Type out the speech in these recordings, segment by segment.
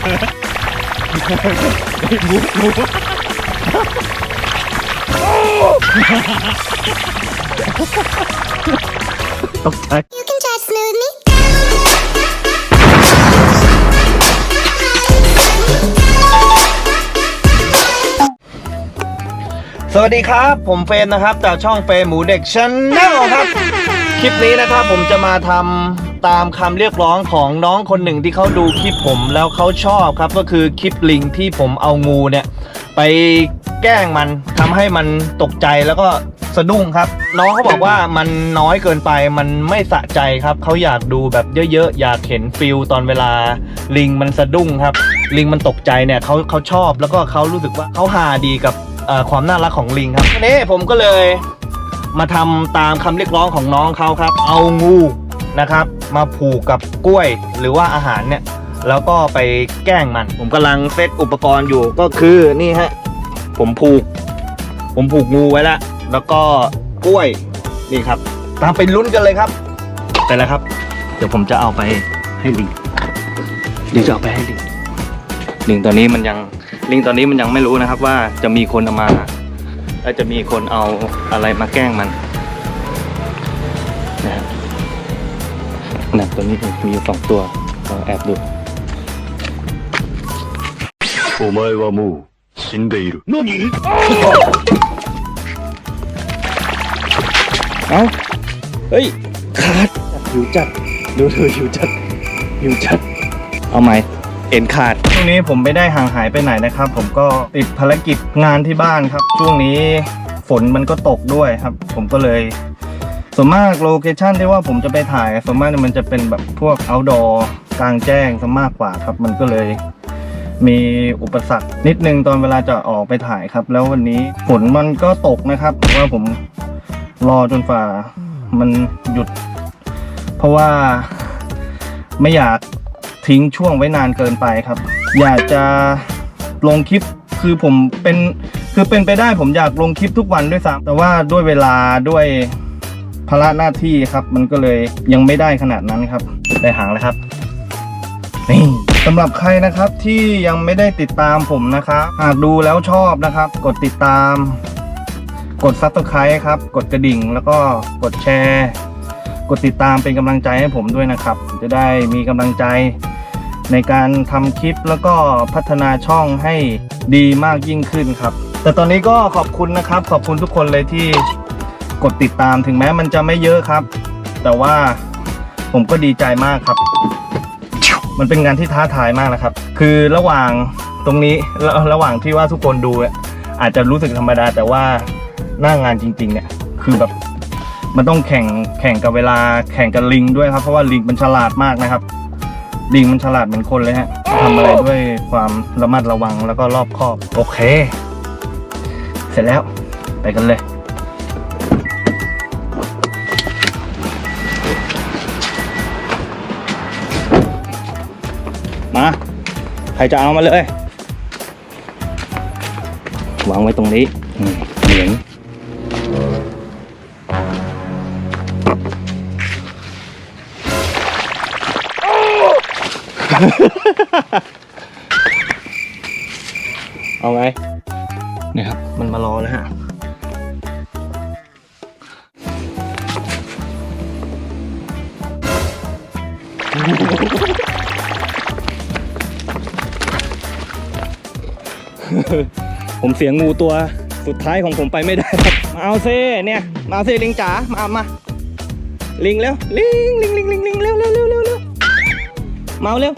ตกใจ You can just smooth me. สวัสดีครับ ผมเฟรมนะครับ จากช่องเฟรมหมูเด็กชาแนลครับ คลิปนี้นะครับผมจะมาทำ ตามคำเรียกร้องของน้องคนหนึ่งที่เขาดูคลิปผมแล้วเขาชอบครับก็คือคลิปลิงที่ผมเอางูเนี่ย ไปแกล้งมันทำให้มันตกใจแล้วก็สะดุ้งครับ น้องเขาบอกว่ามันน้อยเกินไปมันไม่สะใจครับเขาอยากดูแบบเยอะๆ อยากเห็นฟิลตอนเวลาลิงมันสะดุ้งครับ ลิงมันตกใจเนี่ยเขาเขาชอบแล้วก็เขารู้สึกว่าเขาฮาดีกับความน่ารักของลิงครับวันนี้ผมก็เลยมาทำตามคำเรียกร้องของน้องเขาครับ เอางูนะครับ มาผูกกับกล้วยหรือว่าอาหารเนี่ย แล้วก็ไปแกล้งมัน ผมกำลังเซตอุปกรณ์อยู่ก็คือนี่ฮะ ผมผูก ผมผูกงูไว้แล้วแล้วก็กล้วยนี่ครับ ตามไปลุ้นกันเลยครับไปแล้วครับ เดี๋ยวผมจะเอาไปให้ลิงลิงจะเอาไปให้ลิงลิงตอนนี้มันยังลิงตอนนี้มันยังไม่รู้นะครับ ว่าจะมีคนเอามาแล้วจะมีคนเอาอะไรมาแกล้งมันนะครับ นะตัวนี้มีอยู่สองตัวเราแอบดู お前はもう死んでいる。何 เอ้า เฮ้ย ขาดหิวจัด ดูเธอหิวจัดหิวจัด เอาไหมเอ็นขาด ช่วงนี้ผมไม่ได้ห่างหายไปไหนนะครับ ผมก็ติดภารกิจงานที่บ้านครับ ช่วงนี้ฝนมันก็ตกด้วยครับ ผมก็เลย ส่วนมากโลเคชันที่ว่าผมจะไปถ่ายส่วนมากมันจะเป็นแบบพวก outdoor กลางแจ้งซะมากกว่าครับ มันก็เลยมีอุปสรรคนิดนึงตอนเวลาจะออกไปถ่ายครับ แล้ววันนี้ฝนมันก็ตกนะครับเพราะว่าผมรอจนฝ่ามันหยุด เพราะว่าไม่อยากทิ้งช่วงไว้นานเกินไปครับ อยากจะลงคลิปคือผมเป็นคือเป็นไปได้ผมอยากลงคลิปทุกวันด้วยซ้ำแต่ว่าด้วยเวลาด้วย ภาระหน้าที่ครับ มันก็เลยยังไม่ได้ขนาดนั้นครับ ได้หางแล้วครับนี่สำหรับใครนะครับที่ยังไม่ได้ติดตามผมนะครับ หากดูแล้วชอบนะครับ กดติดตาม กด subscribe ครับ กดกระดิ่งแล้วก็กดแชร์ กดติดตามเป็นกำลังใจให้ผมด้วยนะครับ จะได้มีกำลังใจในการทำคลิปแล้วก็พัฒนาช่องให้ดีมากยิ่งขึ้นครับ แต่ตอนนี้ก็ขอบคุณนะครับ ขอบคุณทุกคนเลยที่ กดติดตามถึงแม้มันจะไม่เยอะครับ แต่ว่าผมก็ดีใจมากครับ มันเป็นงานที่ท้าทายมากนะครับ คือระหว่างตรงนี้ระระหว่างที่ว่าทุกคนดูเนี่ยอาจจะรู้สึกธรรมดาแต่ว่าหน้างานจริง ๆ เนี่ย คือแบบมันต้องแข่งแข่งกับเวลาแข่งกับลิงด้วยครับ เพราะว่าลิงมันฉลาดมากนะครับ ลิงมันฉลาดเหมือนคนเลยฮะทำอะไรด้วยความระมัดระวังแล้วก็รอบคอบ โอเค เสร็จแล้วไปกันเลย รจะเอามาเลย วางไว้ตรงนี้อืมเหนียงเอาไงนี่ครับ มันมารอแล้วฮะ ผมเสียงูตัวสุดท้ายของผมไปไม่ได้ มาเอาเซ่เนี่ยมาเอาเซ่ลิงจ๋ามามาลิงเร็วลิงลิงลิงลิงลิงเร็วเร็วเร็วเร็วเร็วมาเอาเร็ว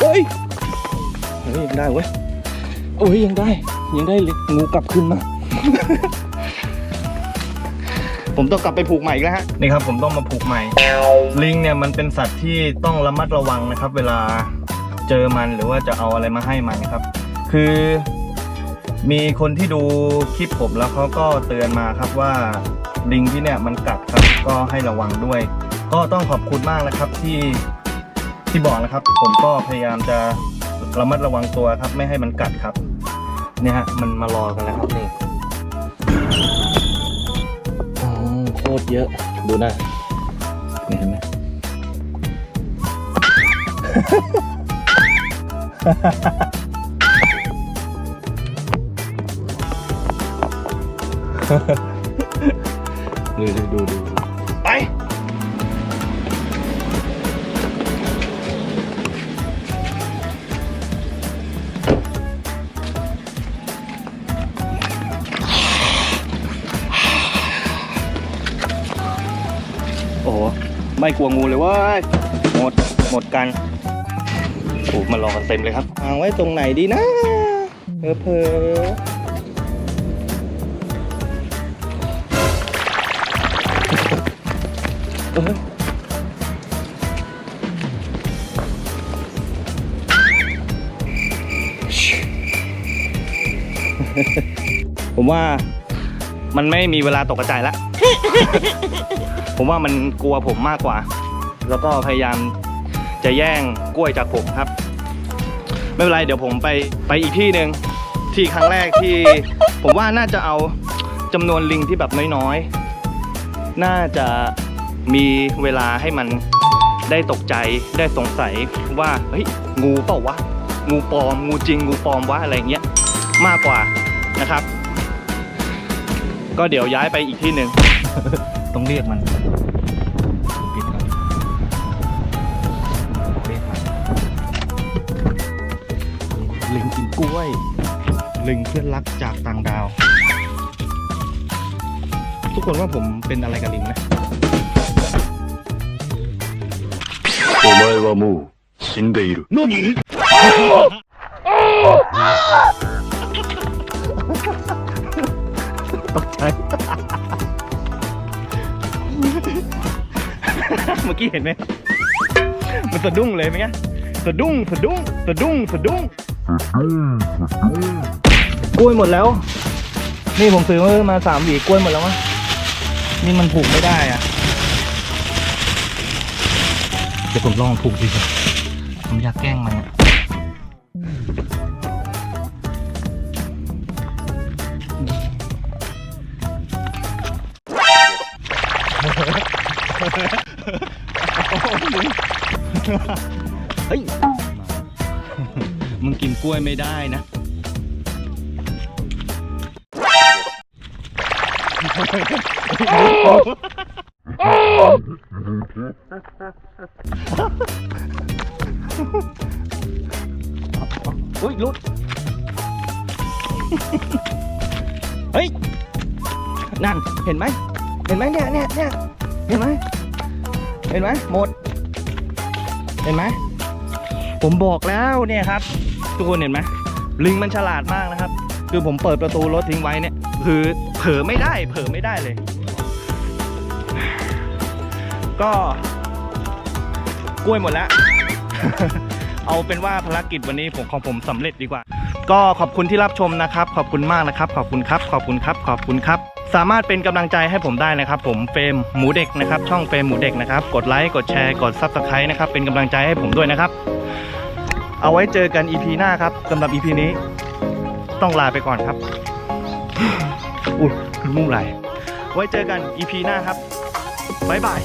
เฮ้ยเฮ้ยยังได้เว้ยโอ้ยยังได้ยังได้เลยงูกลับขึ้นมา ผมต้องกลับไปผูกใหม่อีกแล้วฮะนี่ครับผมต้องมาผูกใหม่ ลิงเนี่ยมันเป็นสัตว์ที่ต้องระมัดระวังนะครับ เวลาเจอมันหรือว่าจะเอาอะไรมาให้มันนะครับ คือมีคนที่ดูคลิปผมแล้วเขาก็เตือนมาครับว่าลิงที่เนี่ยมันกัดครับ ก็ให้ระวังด้วย ก็ต้องขอบคุณมากนะครับที่ที่บอกนะครับ ผมก็พยายามจะระมัดระวังตัวครับ ไม่ให้มันกัดครับ เนี่ยฮะมันมารอกันแล้วครับนี่ คตรเยอะ ดูนะนี่เห็นไหมดูดูดูดู โอ้โหไม่กลัวงูเลยเว้ยหมดหมดกันโอ้มารอกันเต็มเลยครับวางไว้ตรงไหนดีนะเพอเพอเออผมว่ามันไม่มีเวลาตกกระจายแล้ว ผมว่ามันกลัวผมมากกว่า แล้วก็พยายามจะแย่งกล้วยจากผมครับ ไม่เป็นไรเดี๋ยวผมไปไปอีกที่หนึ่งที่ครั้งแรกที่ผมว่าน่าจะเอาจำนวนลิงที่แบบน้อยๆ น่าจะมีเวลาให้มันได้ตกใจได้สงสัยว่าเฮ้ยงูเปล่าวะงูปลอมงูจริงงูปลอมวะอะไรเงี้ยมากกว่านะครับ ก็เดี๋ยวย้ายไปอีกที่หนึ่ง ต้องเรียกมันปิดก่อนเรียกมันลิงกินกล้วย ลิงเพื่อนรักจากต่างดาว ทุกคนว่าผมเป็นอะไรกับลิงไหม お前はもう死んでいる。何 ตกใจ เมื่อกี้เห็นไหมมันสะดุ้งเลยไหมเงี้ยสะดุ้งสะดุ้งสะดุ้งสะดุ้งกล้วยหมดแล้ว นี่ผมซื้อมาสามหวีกล้วยหมดแล้วมั้งนี่มันผูกไม่ได้อะเดี๋ยวผมลองผูกดีกว่าผมอยากแกล้งมันอะ เฮ้ย มึงกินกล้วยไม่ได้นะ อุ้ยหลุด เฮ้ย นั่น เห็นไหม เห็นไหมเนี่ยเนี่ยเนี่ยเห็นไหม เห็นไหมหมด เห็นไหมผมบอกแล้วเนี่ยครับ ทุกคนเห็นไหมลิงมันฉลาดมากนะครับ คือผมเปิดประตูรถทิ้งไว้เนี่ย คือเผลอไม่ได้ เผลอไม่ได้เลย ก็กล้วยหมดแล้ว เอาเป็นว่าภารกิจวันนี้ผมของผมสำเร็จดีกว่า ก็ขอบคุณที่รับชมนะครับ ขอบคุณมากนะครับ ขอบคุณครับ ขอบคุณครับ ขอบคุณครับ สามารถเป็นกำลังใจให้ผมได้นะครับ ผมเฟรมหมูเด็กนะครับ ช่องเฟรมหมูเด็กนะครับ กดไลค์กดแชร์กดซับสไครต์นะครับ เป็นกำลังใจให้ผมด้วยนะครับ เอาไว้เจอกัน EP หน้าครับสำหรับ EP นี้ ต้องลาไปก่อนครับอุ้ยมุ่งไหลไว้เจอกัน EP หน้าครับบ๊ายบาย